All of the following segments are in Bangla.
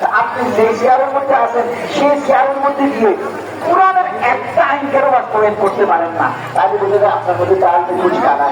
আপনি যে চেয়ারের মধ্যে আছেন, সেই চেয়ারের মধ্যে গিয়ে কোরআনের একটা আইনকেও বাস্তবায়ন করতে পারেন না। তাহলে বুঝে যায় আপনার মধ্যে তার ঘুষ কাদা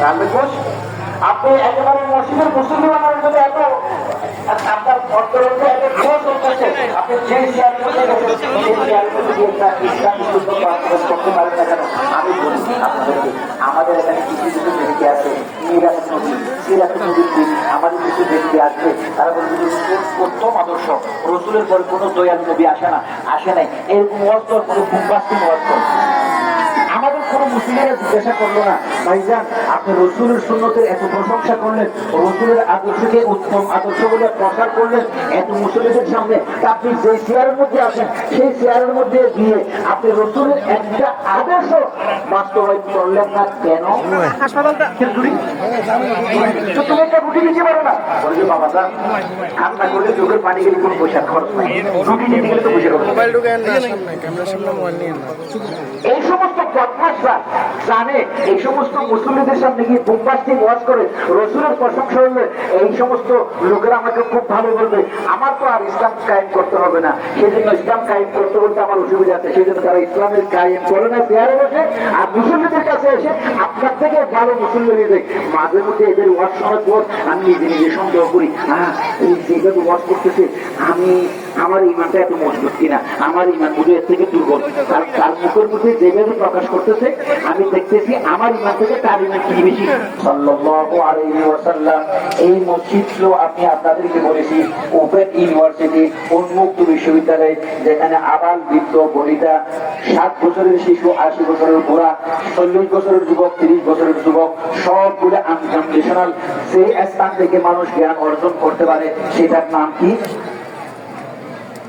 তাহলে আপনি একেবারে মসজিদের মুসলিম জন্য এত আমাদের এখানে কিছু কিছু ব্যক্তি আছে নদী সিরাজ আমাদের কিছু ব্যক্তি আছে, তারা প্রথম আদর্শ, রসুলের পরে কোনো দয়াল নবী আসে না, আসে নাই। এরকম কর কোনো বুকবাস্তি ওয়াজ মুসলিমেরা জিজ্ঞাসা করল না। ভাইজান আপনি রসুলের সুন্নতের এত প্রশংসা করলেন রসুলের আদর্শকে উত্তম আদর্শ বলে প্রচার করলেন এত মুসলিমদের সামনে। আপনি যে চেয়ারের মধ্যে আসেন সেই চেয়ারের মধ্যে গিয়ে আপনি রসুলের একটা আদর্শ বাস্তবায়ন করলেন না কেন? তুমি একটা রুটি নিতে পারো না। বলে যে বাবা স্যার কান্না করলে চোখের পানি গেলে কোনো পয়সার খরচ নাই। রুটি নিতে গেলে তো পয়সা খরচ নাই। মোবাইল ঢুকে না সামনে? ক্যামেরার সামনে মোবাইল নিয়ে না এই সমস্ত বদমাসরা জানে, এই সমস্ত মুসলিমদের সামনে গিয়ে বুকবাস্তি ওয়াজ করে, রসুলের প্রশংসা হলে এই সমস্ত লোকেরা আমাকে খুব ভালো বলবে। আমার তো আর ইসলাম কায়েম করতে হবে না। সেই জন্য ইসলাম কায়েম করতে বলতে আমার অসুবিধা আছে। সেই জন্য তারা ইসলামের কায়েম করে না চেয়ারে বসে। আর মুসলিমদের কাছে এসে আপনার থেকে ভালো মুসলিম দেখ মাঝে মধ্যে এদের ওয়াজ শোনার পর আমি নিজে নিজে সন্দেহ করি হ্যাঁ এই যেভাবে ওয়াজ করতেছে, আমি আমার ইমানটা এত মজবুত কিনা? আমার ইমান বুঝে এর থেকে দুর্বল। তার তার মুখের মধ্যে যেভাবে প্রকাশ করতেছে, আমি দেখতেছি আমার ইমান থেকে তার ইমান কি বেশি? এই মসজিদগুলো আমি আপনাদেরকে বলেছি, ওপেন ইউনিভার্সিটি, উন্মুক্ত বিশ্ববিদ্যালয়, যেখানে আবাল বৃদ্ধ, বনিতা, সাত বছরের শিশু, আশি বছরের বুড়া, চল্লিশ বছরের যুবক, তিরিশ বছরের যুবক, সবগুলো আনকন্ডিশনাল সেই স্থান থেকে মানুষ জ্ঞান অর্জন করতে পারে, সেটার নাম কি?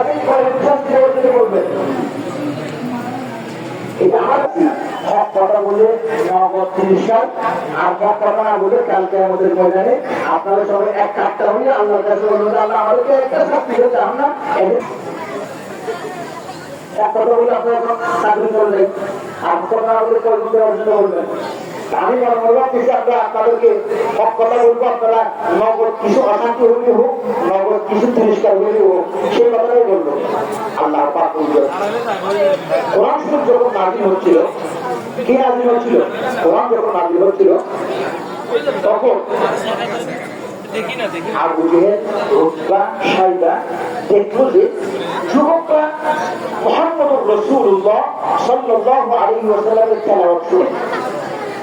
আমার আমার হক কথা বলে কালকে আমাদের ময়দানে আপনারা সবাই এক কাছে বলবেন আল্লাহ আমাদেরকে একটা শাস্তি না? এদের এক কথা বলে আপনারা চাকরি আর কথা না বলে কয়েক দেওয়ার জন্য বলবেন আমি মনে করলাম কিছু আমরা আপনাদেরকে সব কথা বলব, আপনারা নগদ কিছু অশান্তি হলে হোক, নগদ কিছু তিরস্কার হলে হোক সেই কথাটাই বলব আল্লাহ কোরআন শরীফ যখন নাজিল হচ্ছিল, কি নাজিল হচ্ছিল? কোরআন যখন নাজিল হচ্ছিল, তখন আবু জেহেল, রুতবা, সাইদা দেখল যে যুবকরা আলাইহি ওয়াসাল্লামের শুনে।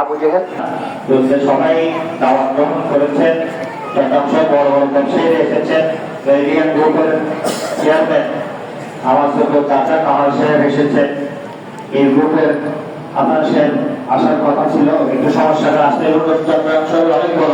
আবু জেহেল? সবাই দাওয়াত গ্রহণ করেছেন। একাংশ বড় বড় ব্যবসায়ী এসেছেন। রেডিয়ান গ্রুপের চেয়ারম্যান আমার ছোট চাচা কামাল সাহেব এসেছেন। এই গ্রুপের আপনার সাহেব আসার কথা ছিল। একটু সমস্যাটা শহরে অনেক বড়